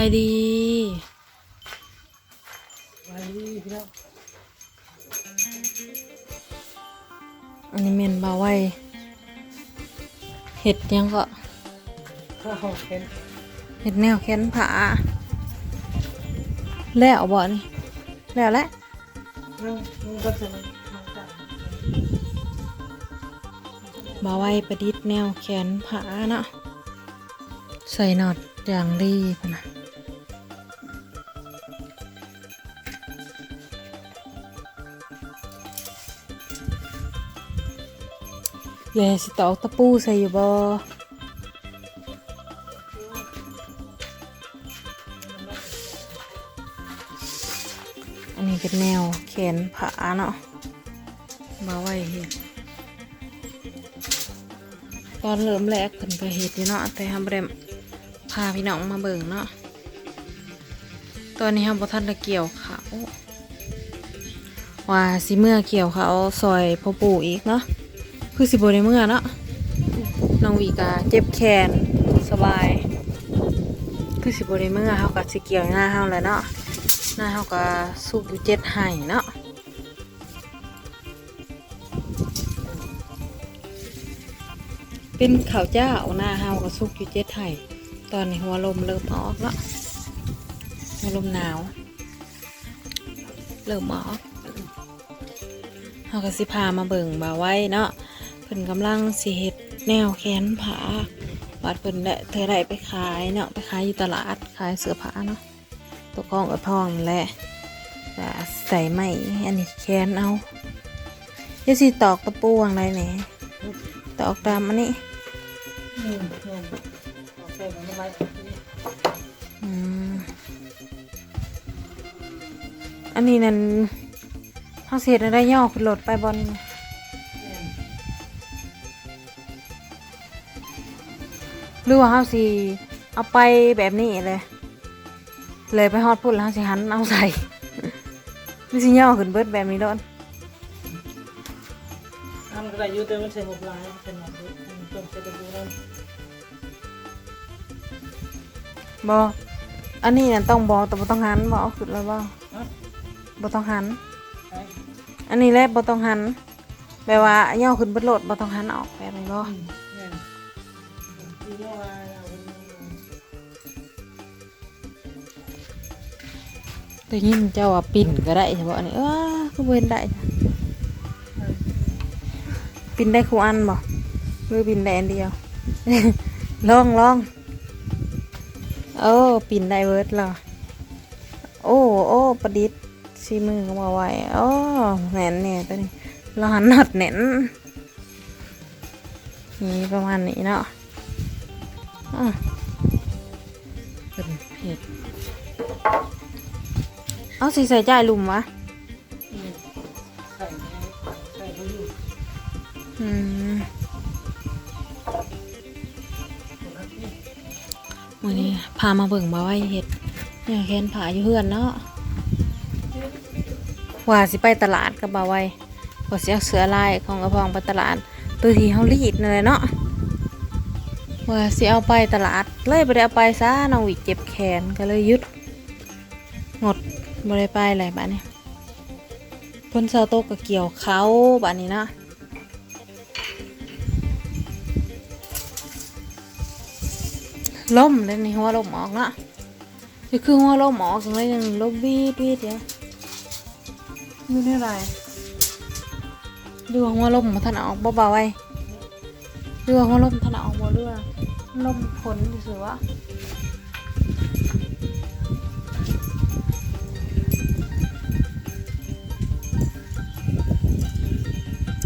ายดีไปพี่น้องอันนี้เมนบาไว้เห็ดยังก็ข้าวเห็นเห็ดแนวแค้นผาแล้วบ่นี่แล้วแหละนั่งนั่งก็จะนั่งจ้ะบาไว้ประดิษฐ์แนวแขนผาเนาะใส่หนอดอย่างดีพะนะ เดี๋ยวสิตอกตะปูใส่อยู่บ่อันนี้เป็นแนวแขนผาเนาะบาไว้เห็ดตอนเริ่มแรกเพิ่นก็เฮ็ดอยู่เนาะแต่ทำบ่ได้พาพี่น้องมาเบิ่งเนาะตอนนี้เราบ่ทันได้เกี่ยวเขาวว่าสิเมื่อเกี่ยวเขาซอยพ่อปู่อีกเนาะ คือสิบ่ได้เมื่อเนาะน้องวีกาเจ็บแขนสบาย คือสิบ่ได้เมื่อเฮาก็สิเกี่ยวหน้าเฮาแหล้วเนาะหน้าเฮาก็สุกอยู่เจ็ดไห้เนาะเป็นข้าวเจ้าหน้าเฮาก็สุกอยู่เจ็ดไห่ตอนนี้หัวลมเริ่มออกแล้วหัวลมหนาวเริ่มออกเฮาก็สิพามาเบิ่งบ่าไว้เนาะ พิ่นกำลังสิเฮ็ดแนวแขนผาวัดเพิ่นได้เธอได้ไปขายเนาะไปขายอยู่ตลาดขายเสื้อผ้าเนาะตัวกองกับทองแหละใส่ไหมอันนี้แขนเอาเดี๋ยวสิตอกตะปูวางไรแหน่ตอกตามอันนี้อืมเห็นโอเคมันไม่ไหวอืมอันนี้นั่นเขาเสียได้ย่อขึ้นรถไปบอล หรือว่าเขาสิเอาไปแบบนี้เลย เลยไปฮอดพุ่นแล้วเขาสิหันเอาใส่หรือสิย่อขึ้นเบิดแบบนี้โดนทำอะไรอยู่แต่มันใช้หกลายเป็นหมดเลยจมใส่ตะปูนั่นบออันนี้นั่นต้องบอแต่บ่ต้องหันบอเอาขึ้นแล้วบอฮะบ่ต้องหันไปอันนี้แหละบ่ต้องหันแปลว่าย่อขึ้นเบิดโลดบ่ต้องหันออกแบบนี้บ่ ได้ยินเจ้าว่าปิ่นก็ได้ใช่บ่อันนี้เออคือบ่เห็นได้ปิ่นได้คู่อันบ่หรือปิ่นได้อันเดียวลองลองโอ้ปิ่นได้เบิดเหรอโอ้โอ้ประดิษฐ์ซีมือก็มาไว้โอ้แหน่นเนี่ยตัวนี้ราหันหนอดแหน่นนี่ประมาณนี้เนาะ เป็นเพจเอาสีใส่ใจลุมวะอืมใส่ใส่เขาอยู่อืมวันนี้พามาเบิ่งมาไว้เห็ดเนี่ยแค้นผาอยู่เพื่อนเนาะว่าสิไปตลาดกับบ่าวไว้ว่าสิเอาเสือลายของกระพองไปตลาด ตัวที่เฮารีดนั่นแหละเนาะ ว่าสิเอาไปตลาด เลยบ่ได้เอาไปซะน้องวิเจ็บแขนก็เลยยุดงดบ่ได้ไปอะไรบ้านี้เพิ่นเซาโตกก็เกี่ยวเขาบ้านนี้นะล่มเลยนี่หัวล่มออกนะนี่คือหัวล่มออกจังเลยยังลบบีดบีดเดียวไม่ได้ไรดูหัวล่มมาท่านเอาออกเบาๆไว้ รือว่าหัวล่มถนาออกบ่เรือล่มผลถือว่า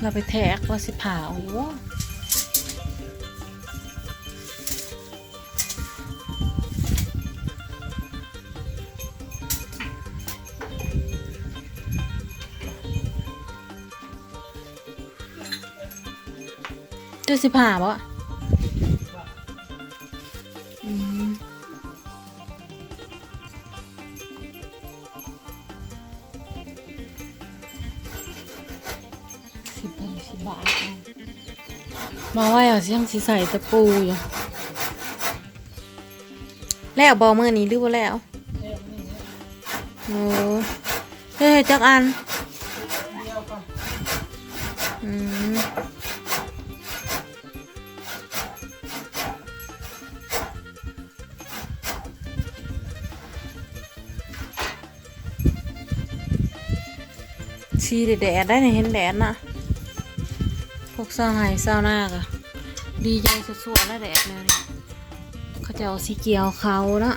เราไปแทกว่าสิผ่าเอาอยู่ว่า จุดสิบห้าบ่มสิบบาทสิบบาทเอามาไว้เอาเสียงสีใส่ตะปูอยู่ แล้วบอเมื่อนี้หรือว่าแล้วเนี่ยนี่เนี่ยโอ้เฮ้ยจักอันอืม ชีแดดได้เนี่ยเห็นแดดนะพวกเศร้าหายเศร้าหน้ากะดีใจสุดๆแล้วแดดเลยเขาจะเอาสีเขียวเขาเนาะ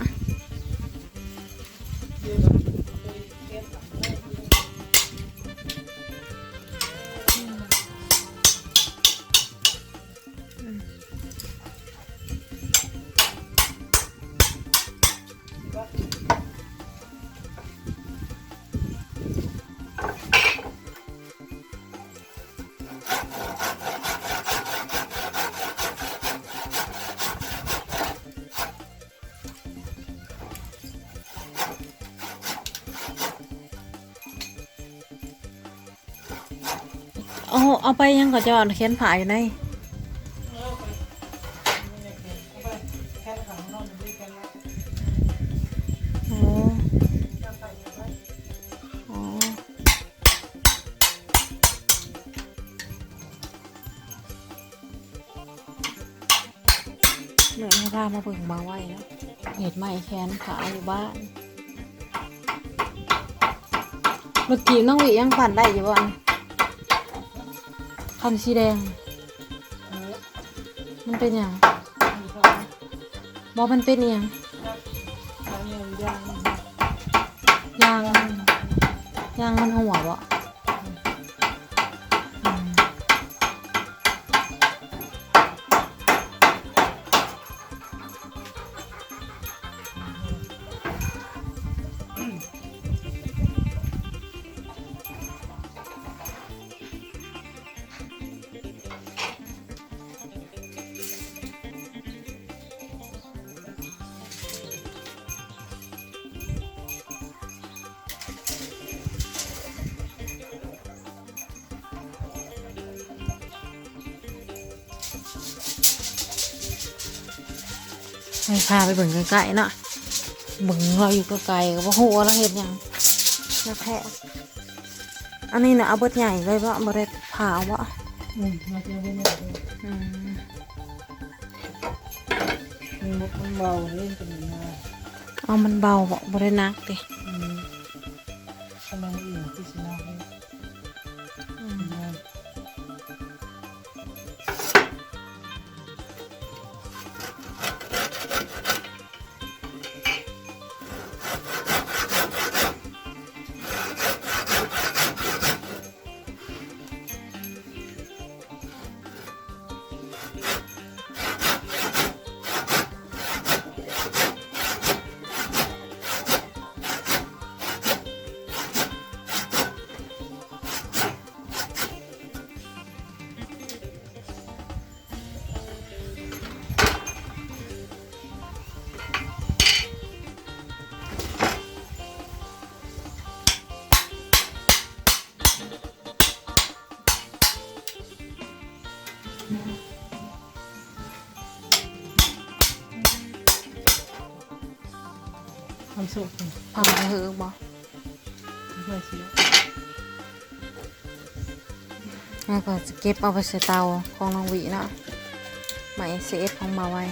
เอาเอาไปยังก็จะเอาเขียนผ่าอยู่ในเอาไปนี่เนี่ยเก็บเอไปแค่ขังนอกดีกันแล้วโอ้จะไปเอาไว้อ๋อเหนื่อยให้พามาเบิ่งมาไว้เนาะเห็ดใหม่แขนขาอยู่บ้านเมื่อกี้น้องวียังปั่นได้อยู่บ้าน คันสีแดง เออมันเป็นอย่างมีเขาบอมันเป็นอหย่างทางยังยางยางยางมันหัวบ่ ให้พาไปเบิ่งใกล้ๆเนาะเบิ่งเราอยู่ไกลๆก็บ่ฮู้ว่าเราเฮ็ดหยังแล้วแพ้อันนี้น่ะเอาเบิดใหญ่เลยบ่บ่ได้ผ่าเอาบ่อืมมาเจอเป็นแบบนี้อืมมันมันเบาเล่นกันมาเอามันเบาบ่บ่ได้หนักติอืม ความสุขพังเหือบ่ไม่เสียแล้วก็จะเก็บเอาไปใส่เตาของน้องหวีเนาะหมายเซฟของมาไว้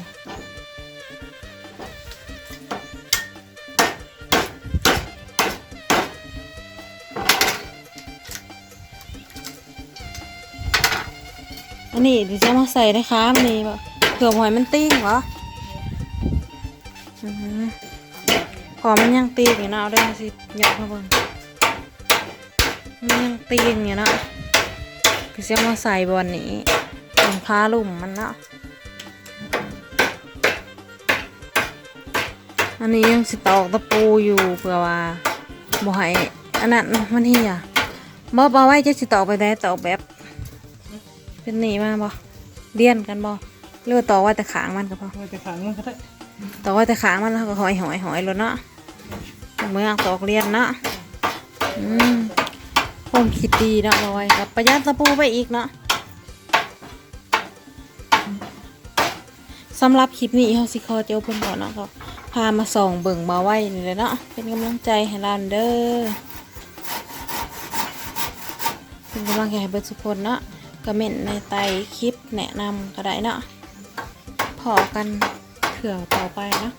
อันนี้เดี๋ยวจะมาใส่นะคะมันนี่บ่เผื่อหอยมันติ้งเหรออือ พอมันยังติ้งอยู่เนาะเอาได้สิยกมาเบิ่งมันยังติ้งอยู่เนาะคือจะมาใส่บอนนี้ตรงขาลุ่มมันเนาะอันนี้ยังสิตอกตะปูอยู่เผื่อว่าบ่ให้อันนั้นมันเหี่ยบ่บ่ไว้จะสิตอกไปได้ตอกแบบเป็นหนีมาบ่เลี่ยนกันบ่หรือว่าต่อว่าแต่ขางมันก็พอไม่จะขังมันก็ได้ต่อว่าแต่ขางมันแล้วก็หอยหอยหอยแล้วเนาะ เมืองตอกเลียนนะอืมผมคิดดีนะเอาไว้กับประหยัดตะปูไปอีกเนาะสำหรับคลิปนี้เฮาสิขอเจ้าเพิ่นก่อนเนาะก็พามาส่องเบิ่งมาไว้นี่เลยเนาะเป็นกำลังใจให้เราเด้อเป็นกำลังใจให้เบิร์สุพลเนาะกระเม็นในไตคลิปแนะนำก็ได้เนาะพอกันเถื่อต่อไปเนาะ